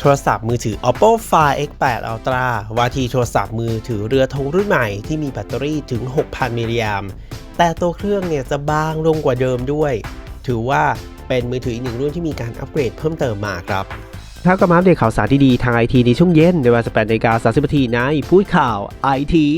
โทรศัพท์มือถือ Oppo Find X8 Ultra ว่าทีโทรศัพท์มือถือเรือธงรุ่นใหม่ที่มีแบตเตอรี่ถึง 6,000 มิลลิแอมป์แต่ตัวเครื่องเนี่ยจะบางลงกว่าเดิมด้วย ถือว่าเป็นมือถืออีกหนึ่งรุ่นที่มีการอัปเกรดเพิ่มเติมมาครับครับก็มาอัปเดตข่าวสารที่ดีทางไอทีในช่วงเย็นในเวลา18นาฬิกา30นาทีในพูดข่าวไอที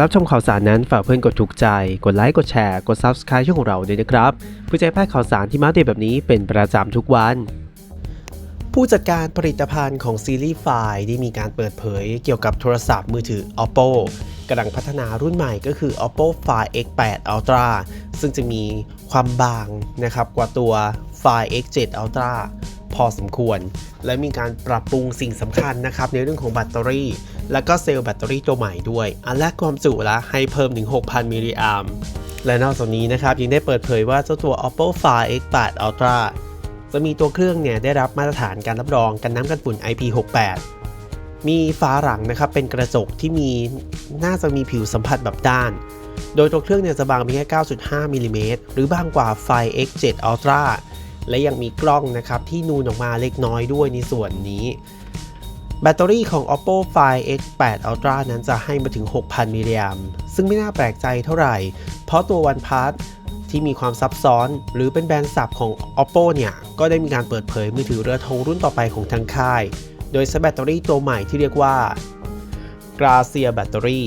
รับชมข่าวสารนั้นฝากเพื่อนกดถูกใจ กดไลค์กดแชร์กด Subscribe ช่องของเราด้วยนะครับเพื่อจะให้พลาดข่าวสารที่มาเดตแบบนี้เป็นประจำทุกวันผู้จัดการผลิตภัณฑ์ของซีรีส์ไฟได้มีการเปิดเผยเกี่ยวกับโทรศัพท์มือถือ Oppo กำลังพัฒนารุ่นใหม่ก็คือ Oppo Find X8 Ultra ซึ่งจะมีความบางนะครับกว่าตัว Find X7 Ultra พอสมควร และมีการปรับปรุงสิ่งสำคัญนะครับในเรื่องของแบตเตอรี่ และก็เซลล์แบตเตอรี่ตัวใหม่ด้วย อันแรกความจุละให้เพิ่มถึง 6,000 มิลลิแอมป์และนอกจากนี้นะครับยังได้เปิดเผยว่าเจ้าตัว Oppo Find X8 Ultra จะมีตัวเครื่องเนี่ยได้รับมาตรฐานการรับรองกันน้ำกันฝุ่น IP68 มีฝาหลังนะครับเป็นกระจกที่มีน่าจะมีผิวสัมผัสแบบด้าน โดยตัวเครื่องเนี่ยจะบางเพียงแค่ 9.5มิลลิเมตรหรือบางกว่าไฟ X7 Ultra และยังมีกล้องนะครับที่นูนออกมาเล็กน้อยด้วยในส่วนนี้แบตเตอรี่ของ Oppo Find X8 Ultra นั้นจะให้มาถึง 6,000 มิลลิแอมป์ซึ่งไม่น่าแปลกใจเท่าไหร่ เพราะตัว OnePlus ที่มีความซับซ้อน หรือเป็นแบรนด์สับของ Oppo เนี่ย ก็ได้มีการเปิดเผยมือถือเรือธงรุ่นต่อไปของทางค่าย โดยใช้แบตเตอรี่ตัวใหม่ที่เรียกว่า Gracia Battery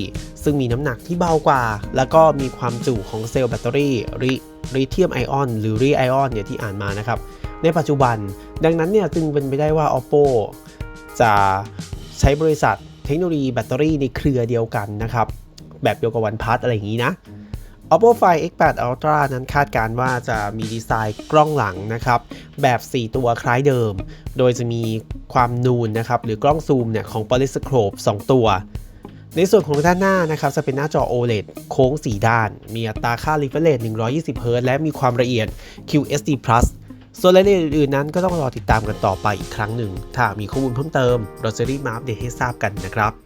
ซึ่งมีน้ำหนักที่เบากว่า แล้วก็มีความจุของเซลล์แบตเตอรี่ลิเธียมไอออนหรือรีไอออนเนี่ยที่อ่านมานะครับ ในปัจจุบัน ดังนั้นเนี่ยจึงเป็นไปได้ว่า Oppo จะใช้บริษัทเทคโนโลยีแบตเตอรี่ในเครือเดียวกันนะครับ แบบเดียวกับ OnePlus อะไรอย่างนี้นะ Oppo Find X8 Ultra นั้นคาดการณ์ว่าจะมีดีไซน์กล้องหลังนะครับ แบบ 4 ตัวคล้ายเดิม โดยจะมีความนูนนะครับ หรือกล้องซูมเนี่ยของ Polyscope 2 ตัว ในส่วนของด้านหน้านะครับจะเป็นหน้าจอ OLED โค้ง 4 ด้าน มีอัตราค่า refresh rate 120 Hz และมีความละเอียด QSD Plus ส่วนรายละเอียดอื่นๆนั้นก็ต้องรอติดตามกันต่อไปอีกครั้งหนึ่ง ถ้ามีข้อมูลเพิ่มเติมเราจะรีบมาอัปเดตให้ทราบกันนะครับ